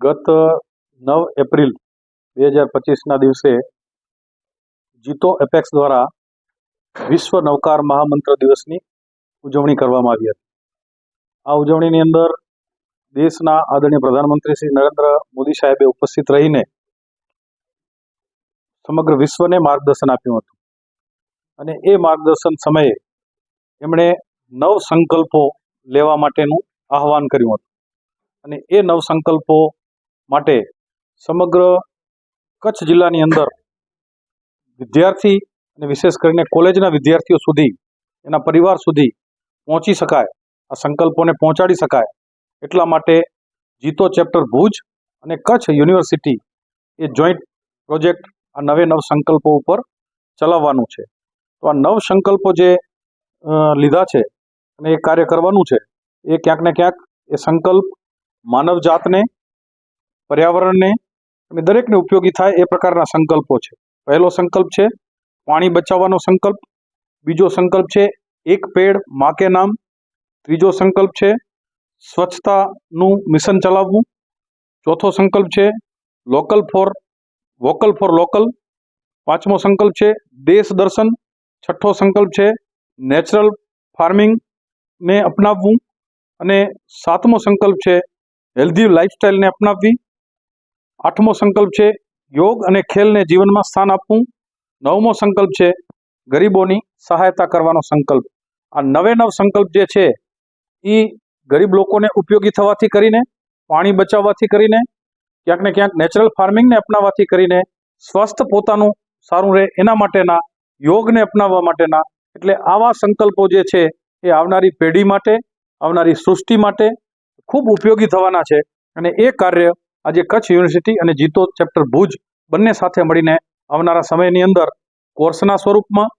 ગત નવ એપ્રિલ બે હજાર પચીસના દિવસે જીતો એપેક્સ દ્વારા વિશ્વ નવકાર મહામંત્ર દિવસની ઉજવણી કરવામાં આવી હતી. આ ઉજવણીની અંદર દેશના આદરણીય પ્રધાનમંત્રી શ્રી નરેન્દ્ર મોદી સાહેબે ઉપસ્થિત રહીને સમગ્ર વિશ્વને માર્ગદર્શન આપ્યું હતું. અને એ માર્ગદર્શન સમયે એમણે નવ સંકલ્પો લેવા માટેનું આહવાન કર્યું હતું. અને એ નવ સંકલ્પો માટે સમગ્ર કચ્છ જિલ્લાની અંદર વિદ્યાર્થી અને વિશેષ કરીને કોલેજના વિદ્યાર્થીઓ સુધી, એના પરિવાર સુધી પહોંચી શકાય, આ સંકલ્પોને પહોંચાડી શકાય એટલા માટે જીતો ચેપ્ટર ભુજ અને કચ્છ યુનિવર્સિટી એ જોઈન્ટ પ્રોજેક્ટ આ નવે નવ સંકલ્પો ઉપર ચલાવવાનું છે. તો આ નવ સંકલ્પો જે લીધા છે અને એ કાર્ય કરવાનું છે, એ ક્યાંક ને ક્યાંક એ સંકલ્પ માનવ જાતને, પર્યાવરણને અને દરેકને ઉપયોગી થાય એ પ્રકારના સંકલ્પો છે. પહેલો સંકલ્પ છે, પાણી બચાવવાનો સંકલ્પ. બીજો સંકલ્પ છે, એક પેડ મા કે નામ. ત્રીજો સંકલ્પ છે, સ્વચ્છતાનું મિશન ચલાવવું. ચોથો સંકલ્પ છે local for vocal for local પાંચમો સંકલ્પ છે, દેશ દર્શન. છઠ્ઠો સંકલ્પ છે નેચરલ ફાર્મિંગને અપનાવવું અને સાતમો સંકલ્પ છે હેલ્ધી લાઇફસ્ટાઈલને અપનાવવી. આઠમો સંકલ્પ છે, યોગ અને ખેલને જીવનમાં સ્થાન આપવું. નવમો સંકલ્પ છે, ગરીબોની સહાયતા કરવાનો સંકલ્પ. આ નવે નવ સંકલ્પ જે છે એ ગરીબ લોકોને ઉપયોગી થવાથી કરીને, પાણી બચાવવાથી કરીને, ક્યાંક ને ક્યાંક નેચરલ ફાર્મિંગને અપનાવવાથી કરીને સ્વસ્થ પોતાનું સારું રહે એના માટેના, યોગને અપનાવવા માટેના. એટલે આવા સંકલ્પો જે છે એ આવનારી પેઢી માટે, આવનારી સૃષ્ટિ માટે ખૂબ ઉપયોગી થવાના છે. અને એ કાર્ય આજે કચ્છ યુનિવર્સિટી અને જીતો ચેપ્ટર ભુજ બંને સાથે મળીને આવનારા સમયની અંદર કોર્સના સ્વરૂપમાં,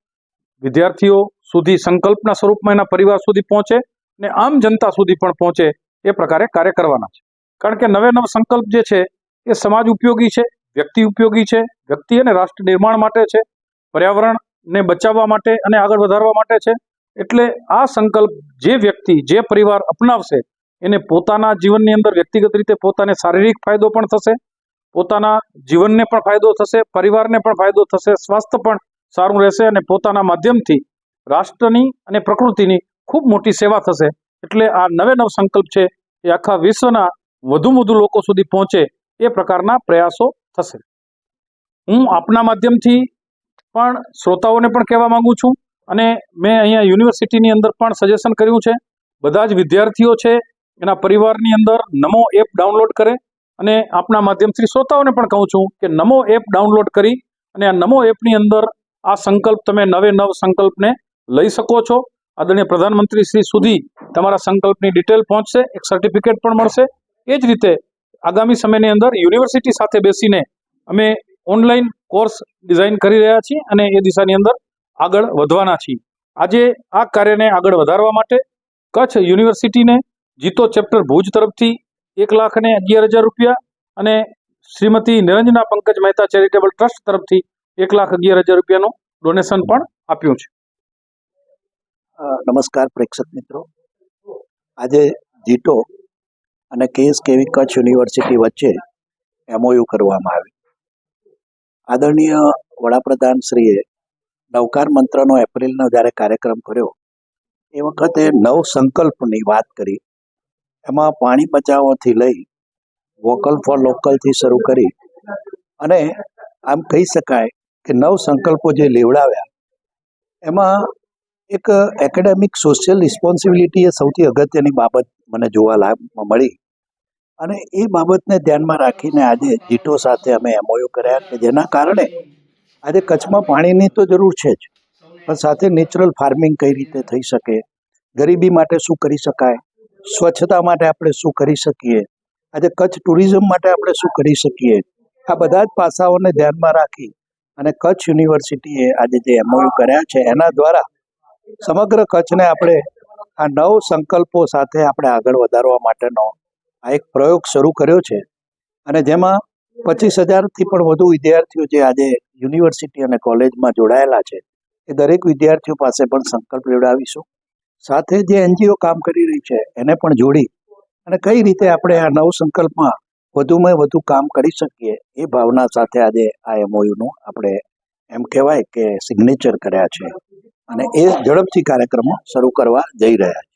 વિદ્યાર્થીઓ સુધી સંકલ્પના સ્વરૂપમાં એના પરિવાર સુધી પહોંચે અને આમ જનતા સુધી પણ પહોંચે એ પ્રકારે કાર્ય કરવાના છે. કારણ કે નવે નવ સંકલ્પ જે છે એ સમાજ ઉપયોગી છે, વ્યક્તિ ઉપયોગી છે, વ્યક્તિ અને રાષ્ટ્ર નિર્માણ માટે છે, પર્યાવરણને બચાવવા માટે અને આગળ વધારવા માટે છે. એટલે આ સંકલ્પ જે વ્યક્તિ, જે પરિવાર અપનાવશે, એને પોતાના જીવનની અંદર વ્યક્તિગત રીતે પોતાને શારીરિક ફાયદો પણ થશે, પોતાના જીવનને પણ ફાયદો થશે, પરિવારને પણ ફાયદો થશે, સ્વાસ્થ્ય પણ સારું રહેશે અને પોતાના માધ્યમથી રાષ્ટ્રની અને પ્રકૃતિની ખૂબ મોટી સેવા થશે. એટલે આ નવે નવ સંકલ્પ છે એ આખા વિશ્વના વધુ વધુ લોકો સુધી પહોંચે એ પ્રકારના પ્રયાસો થશે. હું આપના માધ્યમથી પણ શ્રોતાઓને પણ કહેવા માંગુ છું. અને મેં અહીંયા યુનિવર્સિટીની અંદર પણ સજેશન કર્યું છે, બધા જ વિદ્યાર્થીઓ છે, એના પરિવારની અંદર નમો એપ ડાઉનલોડ કરે અને આપના માધ્યમથી શ્રોતાઓને પણ કહું છું કે નમો એપ ડાઉનલોડ કરી અને આ નમો એપની અંદર આ સંકલ્પ તમે નવે નવ સંકલ્પને લઈ શકો છો. આદરણીય પ્રધાનમંત્રી શ્રી સુધી તમારા સંકલ્પની ડિટેલ પહોંચશે, એક સર્ટિફિકેટ પણ મળશે. એ જ રીતે આગામી સમયની અંદર યુનિવર્સિટી સાથે બેસીને અમે ઓનલાઈન કોર્સ ડિઝાઇન કરી રહ્યા છીએ અને એ દિશાની અંદર આગળ વધવાના છીએ. આજે આ કાર્યને આગળ વધારવા માટે કચ્છ યુનિવર્સિટીને જીતો ચેપ્ટર ભુજ તરફથી એક લાખ અને અગિયાર હજાર રૂપિયા અને શ્રીમતી નિરંજના પંકજ મહેતા ચેરિટેબલ ટ્રસ્ટ તરફથી એક લાખ અગિયાર હજાર રૂપિયાનું ડોનેશન પણ આપ્યું છે. નમસ્કાર પ્રેક્ષક મિત્રો. આજે જીટો અને કેસ કેવી કચ્છ યુનિવર્સિટી વચ્ચે એમઓયુ કરવામાં આવી. આદરણીય વડાપ્રધાન શ્રીએ નવકાર મંત્રનો એપ્રિલનો જ્યારે કાર્યક્રમ કર્યો, એ વખતે નવ સંકલ્પની વાત કરી. એમાં પાણી બચાવવાથી લઈ વોકલ ફોર લોકલથી શરૂ કરી અને આમ કહી શકાય કે નવ સંકલ્પો જે લેવડાવ્યા, એમાં એક એકેડેમિક સોશિયલ રિસ્પોન્સિબિલિટી એ સૌથી અગત્યની બાબત મને જોવા મળી. અને એ બાબતને ધ્યાનમાં રાખીને આજે જીટો સાથે અમે એમઓયુ કર્યા કે જેના કારણે આજે કચ્છમાં પાણીની તો જરૂર છે જ. પણ સાથે નેચરલ ફાર્મિંગ કઈ રીતે થઈ શકે? ગરીબી માટે શું કરી શકાય? સ્વચ્છતા માટે આપણે શું કરી શકીએ? આજે કચ્છ ટુરિઝમ માટે આપણે શું કરી શકીએ? આ બધા જ પાસાઓને ધ્યાનમાં રાખી અને કચ્છ યુનિવર્સિટીએ આજે જે એમઓયુ કર્યા છે, એના દ્વારા સમગ્ર કચ્છને આપણે આ નવ સંકલ્પો સાથે આપણે આગળ વધારવા માટેનો આ એક પ્રયોગ શરૂ કર્યો છે. અને જેમાં પચીસ હજારથી પણ વધુ વિદ્યાર્થીઓ જે આજે યુનિવર્સિટી અને કોલેજમાં જોડાયેલા છે, એ દરેક વિદ્યાર્થીઓ પાસે પણ સંકલ્પ લેવડાવીશું. સાથે જે એનજીઓ કામ કરી રહી છે, એને પણ જોડી અને કઈ રીતે આપણે આ નવ સંકલ્પમાં વધુમાં વધુ કામ કરી શકીએ, એ ભાવના સાથે આજે આ એમઓયુનું આપણે એમ કહેવાય કે સિગ્નેચર કર્યા છે. અને એ ઝડપથી કાર્યક્રમો શરૂ કરવા જઈ રહ્યા છે.